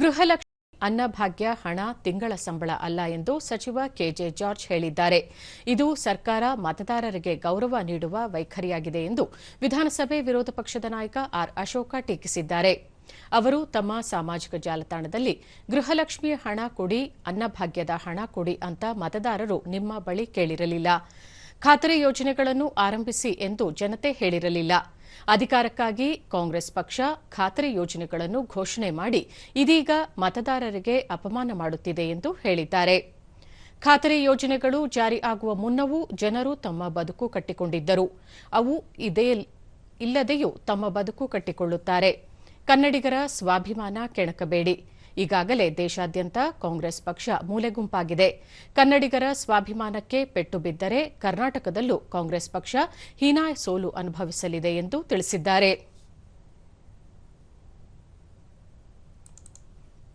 ಗೃಹಲಕ್ಷ್ಮಿ ಅನ್ನಭಾಗ್ಯ ಹಣ, ತಿಂಗಳ ಸಂಬಳ ಅಲ್ಲ ಎಂದು ಸಚಿವ ಕೆಜೆ ಜಾರ್ಜ್ ಹೇಳಿದ್ದಾರೆ. ಇದು ಸರ್ಕಾರ ಮತದಾರರಿಗೆ ಗೌರವ ನೀಡುವ ವೈಖರಿಯಾಗಿದೆ ಎಂದು ವಿಧಾನಸಭೆ ವಿರೋಧ ಪಕ್ಷದ ನಾಯಕ ಆರ್. ಅಶೋಕ ಟೀಕಿಸಿದ್ದಾರೆ. ಅವರು ತಮ್ಮ ಸಾಮಾಜಿಕ ಜಾಲತಾಣದಲ್ಲಿ, ಗೃಹಲಕ್ಷ್ಮಿಯ ಹಣ ಕೊಡಿ ಅನ್ನಭಾಗ್ಯದ ಹಣ ಕೊಡಿ ಅಂತ ಮತದಾರರು ನಿಮ್ಮ ಬಳಿ ಕೇಳಿರಲಿಲ್ಲ. ಖಾತರಿ ಯೋಜನೆಗಳನ್ನು ಆರಂಭಿಸಿ ಎಂದು ಜನತೆ ಹೇಳಿರಲಿಲ್ಲ. ಅಧಿಕಾರಕ್ಕಾಗಿ ಕಾಂಗ್ರೆಸ್ ಪಕ್ಷ ಖಾತರಿ ಯೋಜನೆಗಳನ್ನು ಘೋಷಣೆ ಮಾಡಿ ಇದೀಗ ಮತದಾರರಿಗೆ ಅಪಮಾನ ಮಾಡುತ್ತಿದೆ ಎಂದು ಹೇಳಿದ್ದಾರೆ. ಖಾತರಿ ಯೋಜನೆಗಳು ಜಾರಿ ಆಗುವ ಮುನ್ನವೂ ಜನರು ತಮ್ಮ ಬದುಕು ಕಟ್ಟಿಕೊಂಡಿದ್ದರು. ಅವು ಇದೇ ಇಲ್ಲದೆಯೂ ತಮ್ಮ ಬದುಕು ಕಟ್ಟಿಕೊಳ್ಳುತ್ತಾರೆ. ಕನ್ನಡಿಗರ ಸ್ವಾಭಿಮಾನ ಕೆಣಕಬೇಡಿ. ಈಗಾಗಲೇ ದೇಶಾದ್ಯಂತ ಕಾಂಗ್ರೆಸ್ ಪಕ್ಷ ಮೂಲೆಗುಂಪಾಗಿದೆ ಕನ್ನಡಿಗರ ಸ್ವಾಭಿಮಾನಕ್ಕೆ ಪೆಟ್ಟು ಬಿದ್ದರೆ ಕರ್ನಾಟಕದಲ್ಲೂ ಕಾಂಗ್ರೆಸ್ ಪಕ್ಷ ಹೀನಾಯ ಸೋಲು ಅನುಭವಿಸಲಿದೆ ಎಂದು ತಿಳಿಸಿದ್ದಾರೆ.